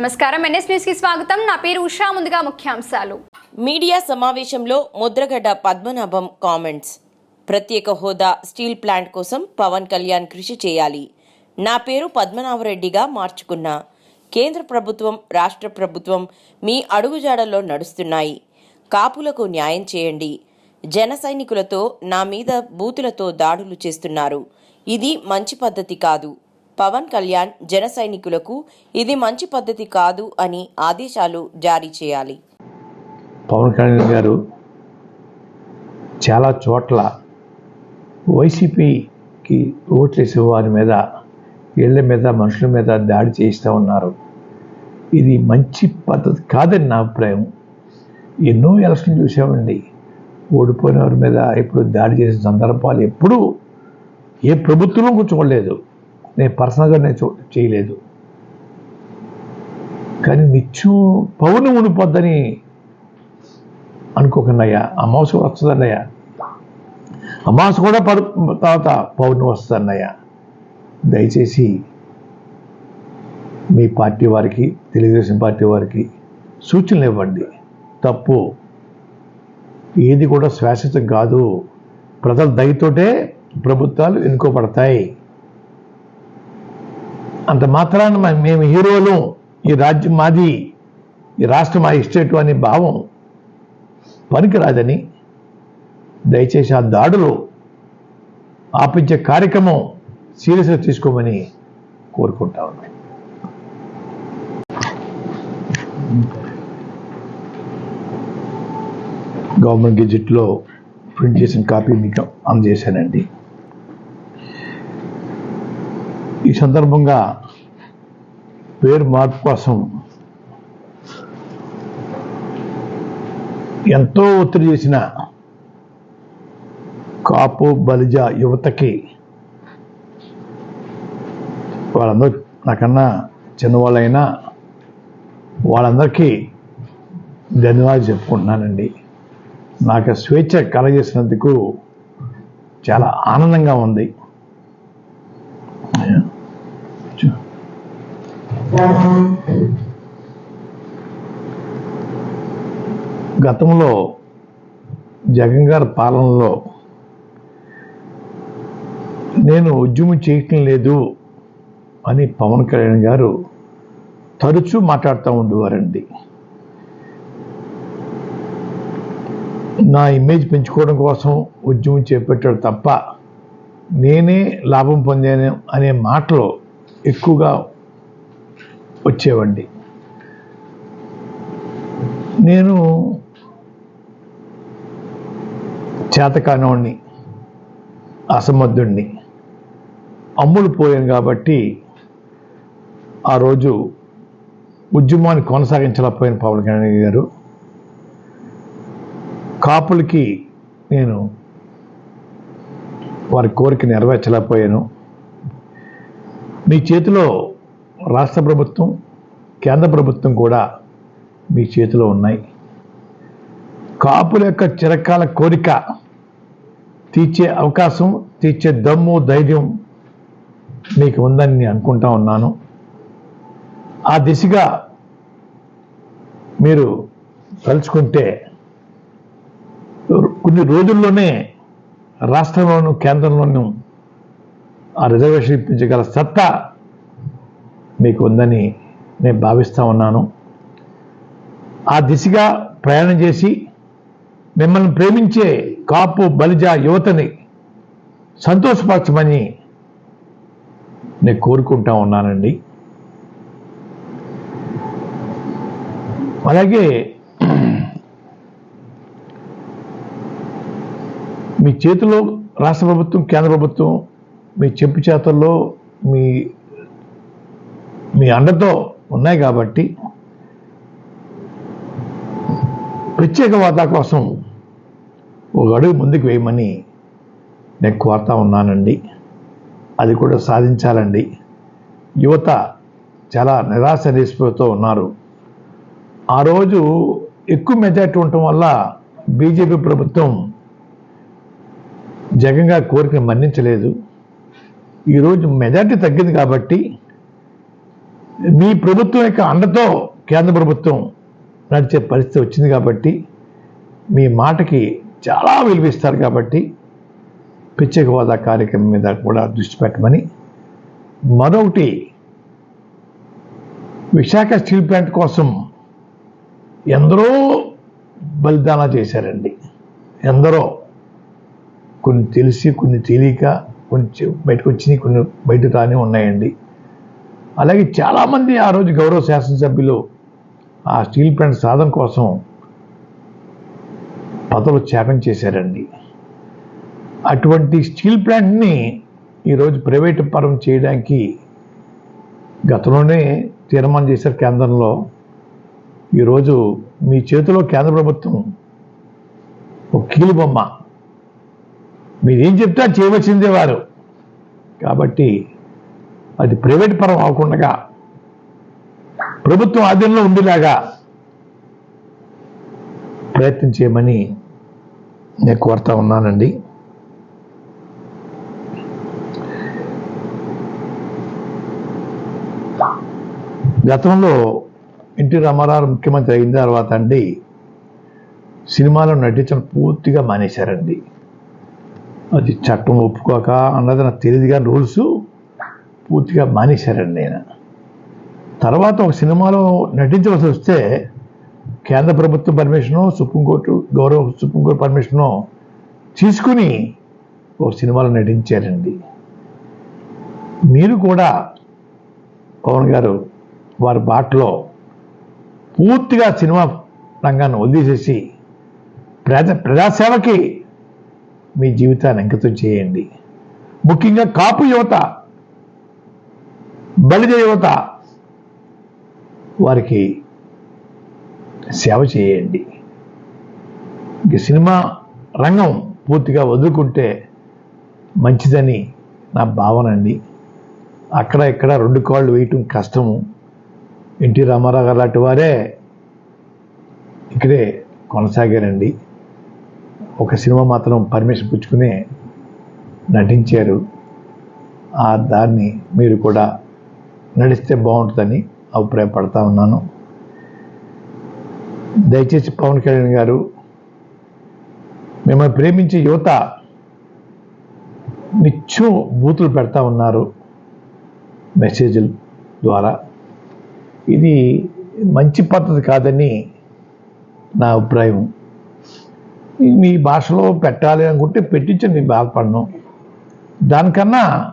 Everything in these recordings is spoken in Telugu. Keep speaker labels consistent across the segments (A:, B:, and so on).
A: నమస్కారం. ఎన్ఎస్ న్యూస్కి స్వాగతం. నా పేరు ఉషా. ముందుగా ముఖ్యాంశాలు.
B: మీడియా సమావేశంలో ముద్రగడ్డ పద్మనాభం కామెంట్స్. ప్రత్యేక హోదా స్టీల్ ప్లాంట్ కోసం పవన్ కళ్యాణ్ కృషి చేయాలి. నా పేరు పద్మనాభరెడ్డిగా మార్చుకున్నా. కేంద్ర ప్రభుత్వం రాష్ట్ర ప్రభుత్వం మీ అడుగుజాడల్లో నడుస్తున్నాయి. కాపులకు న్యాయం చేయండి. జన సైనికులతో నా మీద బూతులతో దాడులు చేస్తున్నారు. ఇది మంచి పద్ధతి కాదు. పవన్ కళ్యాణ్ జన సైనికులకు ఇది మంచి పద్ధతి కాదు అని ఆదేశాలు జారీ చేయాలి.
C: పవన్ కళ్యాణ్ గారు చాలా చోట్ల వైసీపీకి ఓట్లేసే వారి మీద ఇళ్ళ మీద మనుషుల మీద దాడి చేస్తూ ఉన్నారు. ఇది మంచి పద్ధతి కాదని నా అభిప్రాయం. ఎన్నో ఎలక్షన్ చూసామండి. ఓడిపోయిన వారి మీద ఇప్పుడు దాడి చేసిన సందర్భాలు ఎప్పుడూ ఏ ప్రభుత్వం కూర్చోలేదు. నేను పర్సనల్గా నేను చూ చేయలేదు. కానీ నిత్యం పౌర్ణమి ఉండిపోద్దని అనుకోకుండా అమావాస వస్తుందన్నయ్యా. అమావాస కూడా పడు తర్వాత పౌర్ణమి వస్తుందన్నయ్యా. దయచేసి మీ పార్టీ వారికి తెలుగుదేశం పార్టీ వారికి సూచనలు ఇవ్వండి. తప్పు ఏది కూడా శాశ్వతం కాదు. ప్రజల దయతోటే ప్రభుత్వాలు ఎన్నుకోబడతాయి. అంత మాత్రాన మేము హీరోలు ఈ రాజ్యం మాది ఈ రాష్ట్రం మా ఇస్టేట్ అనే భావం పనికిరాదని దయచేసి ఆ దాడులు ఆపించే కార్యక్రమం సీరియస్గా తీసుకోమని కోరుకుంటా ఉన్నాను గవర్నమెంట్ గెజెట్లో ప్రింట్ చేసిన కాపీ మీకు అందజేశానండి. ఈ సందర్భంగా పేరు మార్పు కోసం ఎంతో ఒత్తిడి చేసిన కాపు బలిజ యువతకి వాళ్ళందరూ నాకన్నా చిన్నవాళ్ళైనా వాళ్ళందరికీ ధన్యవాదాలు చెప్పుకుంటున్నానండి. నాకు స్వేచ్ఛ కలగజేసినందుకు చాలా ఆనందంగా ఉంది. గతంలో జగన్ గారి పాలనలో నేను ఉద్యమం చేయటం లేదు అని పవన్ కళ్యాణ్ గారు తరచూ మాట్లాడుతూ ఉండేవారండి. నా ఇమేజ్ పెంచుకోవడం కోసం ఉద్యమం చేపట్టాడు తప్ప నేనే లాభం పొందాను అనే మాటలు ఎక్కువగా వచ్చేవండి. నేను చేతకానవాడిని అసమర్థుణ్ణి అమ్ములు పోయాను కాబట్టి ఆ రోజు ఉద్యమాన్ని కొనసాగించలేకపోయిన పవన్ కళ్యాణ్ గారు. కాపులకి నేను వారి కోరిక నెరవేర్చలేకపోయాను. మీ చేతిలో రాష్ట్ర ప్రభుత్వం కేంద్ర ప్రభుత్వం కూడా మీ చేతిలో ఉన్నాయి. కాపుల యొక్క చిరకాల కోరిక తీర్చే అవకాశం తీర్చే దమ్ము ధైర్యం మీకు ఉందని నేను అనుకుంటా ఉన్నాను. ఆ దిశగా మీరు తలుచుకుంటే కొన్ని రోజుల్లోనే రాష్ట్రంలోను కేంద్రంలోనూ ఆ రిజర్వేషన్ ఇప్పించగల సత్తా మీకు ఉందని నేను భావిస్తా ఉన్నాను. ఆ దిశగా ప్రయాణం చేసి మిమ్మల్ని ప్రేమించే కాపు బలిజ యువతని సంతోషపరచమని నేను కోరుకుంటా ఉన్నానండి. అలాగే మీ చేతిలో రాష్ట్ర ప్రభుత్వం కేంద్ర ప్రభుత్వం మీ చెప్పు చేతల్లో మీ మీ అండతో ఉన్నాయి కాబట్టి ప్రత్యేక హోదా కోసం ఒక అడుగు ముందుకు వేయమని నేను కోరుతా ఉన్నానండి. అది కూడా సాధించాలండి. యువత చాలా నిరాశ నిస్పృహతో ఉన్నారు. ఆ రోజు ఎక్కువ మెజార్టీ ఉండటం వల్ల బీజేపీ ప్రభుత్వం జగన్ గారి మన్నించలేదు. ఈరోజు మెజార్టీ తగ్గింది కాబట్టి మీ ప్రభుత్వం యొక్క అండతో కేంద్ర ప్రభుత్వం నడిచే పరిస్థితి వచ్చింది కాబట్టి మీ మాటకి చాలా విలువిస్తారు కాబట్టి ప్రత్యేక హోదా కార్యక్రమం మీద కూడా దృష్టి పెట్టమని మరొకటి విశాఖ స్టీల్ ప్లాంట్ కోసం ఎందరో బలిదాన చేశారండి. ఎందరో కొన్ని తెలిసి కొన్ని తెలియక కొంచెం బయటకు వచ్చినాయి కొన్ని బయట రాని ఉన్నాయండి. అలాగే చాలామంది ఆ రోజు గౌరవ శాసనసభ్యులు ఆ స్టీల్ ప్లాంట్ సాధన కోసం పదవులు త్యాగం చేశారండి. అటువంటి స్టీల్ ప్లాంట్ని ఈరోజు ప్రైవేట్ పరం చేయడానికి గతంలోనే తీర్మానం చేశారు కేంద్రంలో. ఈరోజు మీ చేతిలో కేంద్ర ప్రభుత్వం ఒక కీలుబొమ్మ మీరేం చెప్తే చేయవలసిందే వారు. కాబట్టి అది ప్రైవేట్ పరం అవ్వకుండా ప్రభుత్వం ఆధీనంలో ఉండేలాగా ప్రయత్నం చేయమని నేను కోరుతా ఉన్నానండి. గతంలో ఎన్టీ రామారావు ముఖ్యమంత్రి అయిన తర్వాత అండి సినిమాలో నటించడం పూర్తిగా మానేశారండి. అది చట్టం ఒప్పుకోక అన్నది నాకు తెలియదు కానీ రూల్స్ పూర్తిగా మానేశారండి నేను తర్వాత ఒక సినిమాలో నటించవలసి వస్తే కేంద్ర ప్రభుత్వ పర్మిషను సుప్రీంకోర్టు గౌరవ సుప్రీంకోర్టు పర్మిషను తీసుకుని ఒక సినిమాలో నటించారండి. మీరు కూడా పవన్ గారు వారి బాటలో పూర్తిగా సినిమా రంగాన్ని వదిలేసేసి ప్రజా ప్రజాసేవకి మీ జీవితాన్ని అంకితం చేయండి. ముఖ్యంగా కాపు యువత బలిదేవత వారికి సేవ చేయండి. ఇంక సినిమా రంగం పూర్తిగా వదులుకుంటే మంచిదని నా భావన అండి. అక్కడ ఇక్కడ రెండు కాళ్ళు వేయటం కష్టము. ఎన్టీ రామారావు గారు లాంటి వారే ఇక్కడే కొనసాగారండి. ఒక సినిమా మాత్రం పర్మిషన్ పుచ్చుకునే నటించారు. ఆ దాన్ని మీరు కూడా నడిస్తే బాగుంటుందని అభిప్రాయపడతా ఉన్నాను. దయచేసి పవన్ కళ్యాణ్ గారు మిమ్మల్ని ప్రేమించే యువత నిత్యం బూతులు పెడతా ఉన్నారు మెసేజ్ల ద్వారా. ఇది మంచి పద్ధతి కాదని నా అభిప్రాయం. మీ భాషలో పెట్టాలి అనుకుంటే పెట్టించండి బాధపడను. దానికన్నా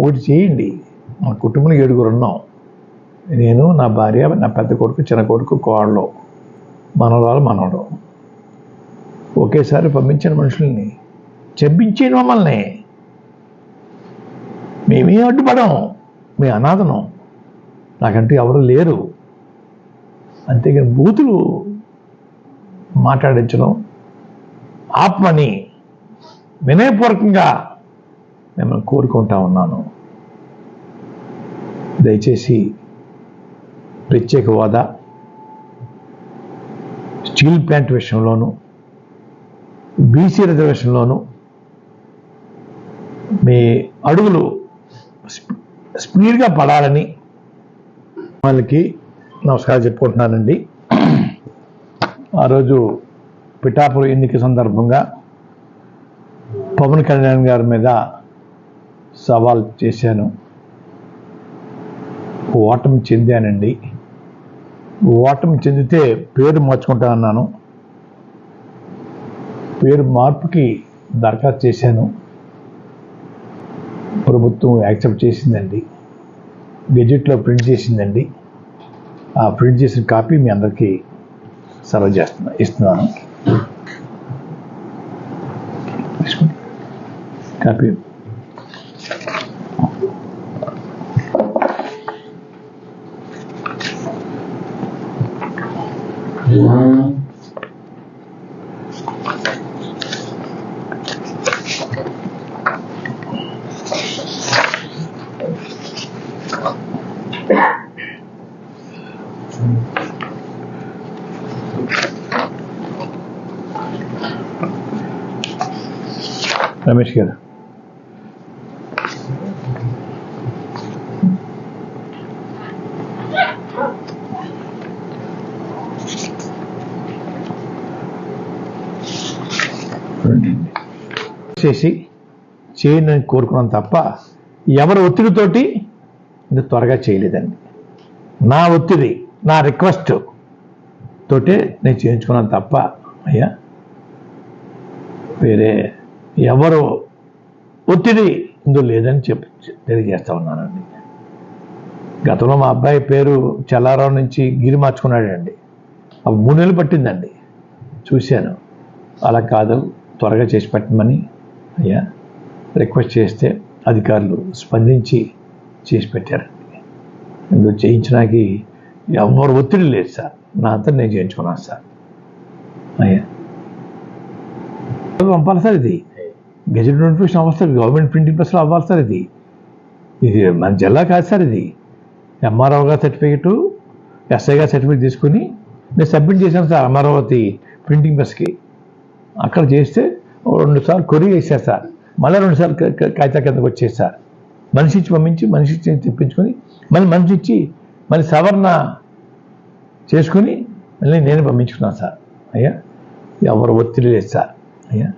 C: ఒకటి చేయండి. మా కుటుంబంలో ఏడుగురు ఉన్నాం. నేను నా భార్య నా పెద్ద కొడుకు చిన్న కొడుకు కోడలు మనవాళ్ళు మనవడు. ఒకేసారి పంపించిన మనుషుల్ని చెప్పించేయండి మమ్మల్ని. మేమే అడ్డుపడం మీ అనాథనం. నాకంటూ ఎవరు లేరు. అంతేగాని బూతులు మాట్లాడించడం ఆత్మని వినయపూర్వకంగా మిమ్మల్ని కోరుకుంటా ఉన్నాను. దయచేసి ప్రత్యేక హోదా స్టీల్ ప్లాంట్ విషయంలోనూ బీసీ రిజర్వేషన్లోనూ మీ అడుగులు స్పీడ్గా పడాలని వాళ్ళకి నమస్కారం చెప్పుకుంటున్నానండి. ఆ రోజు పిఠాపురం ఎన్నిక సందర్భంగా పవన్ కళ్యాణ్ గారి మీద సవాల్ చేశాను. ఓటమి చెందానండి. ఓటమి చెందితే పేరు మార్చుకుంటా అన్నాను పేరు మార్పుకి దరఖాస్తు చేశాను. ప్రభుత్వం యాక్సెప్ట్ చేసిందండి. గెజెట్లో ప్రింట్ చేసిందండి. ఆ ప్రింట్ చేసిన కాపీ మీ అందరికీ సర్వ్ చేస్తున్నా ఇస్తున్నాను. కాపీ తీసుకోండి. కాపీ రమేష్ గారు చేసి చేయని కోరుకున్నాం తప్ప ఎవరి ఒత్తిడితోటి ఇంత త్వరగా చేయలేదండి. నా ఒత్తిడి నా రిక్వెస్ట్ తోటే నేను చేయించుకున్నాను తప్ప అయ్యా వేరే ఎవరు ఒత్తిడి ఇందులో లేదని చెప్పి తెలియజేస్తా ఉన్నానండి. గతంలో మా అబ్బాయి పేరు చల్లారావు నుంచి గిరి మార్చుకున్నాడండి. అప్పుడు మూడు నెలలు పట్టిందండి. చూశాను. అలా కాదు త్వరగా చేసి పెట్టమని అయ్యా రిక్వెస్ట్ చేస్తే అధికారులు స్పందించి చేసి పెట్టారండి ఇందులో చేయించడానికి ఎవరు ఒత్తిడి లేదు సార్. నా అంతా నేను చేయించుకున్నాను సార్. అయ్యా. పంపాలి సార్ ఇది? గెజెట్ నోటిఫికేషన్ అవ్వాలి సార్. గవర్నమెంట్ ప్రింటింగ్ ప్రెస్లో అవ్వాలి సార్ ఇది. ఇది మన జిల్లా కాదు సార్ ఇది. ఎంఆర్ఓ గారు సర్టిఫికేటు ఎస్ఐ గారు సర్టిఫికేట్ తీసుకుని నేను సబ్మిట్ చేశాను సార్ అమరావతి ప్రింటింగ్ ప్రెస్కి. అక్కడ చేస్తే రెండుసార్లు రెండు సార్లు కొరి వేసారు సార్. మళ్ళీ రెండుసార్లు కాగితా కిందకు వచ్చేది సార్. మనిషి ఇచ్చి పంపించి మనిషి ఇచ్చి తెప్పించుకొని మళ్ళీ మనిషి ఇచ్చి మళ్ళీ సవరణ చేసుకుని మళ్ళీ నేను పంపించుకున్నాను సార్. అయ్యా ఎవరు ఒత్తిడి లేదు సార్. అయ్యా.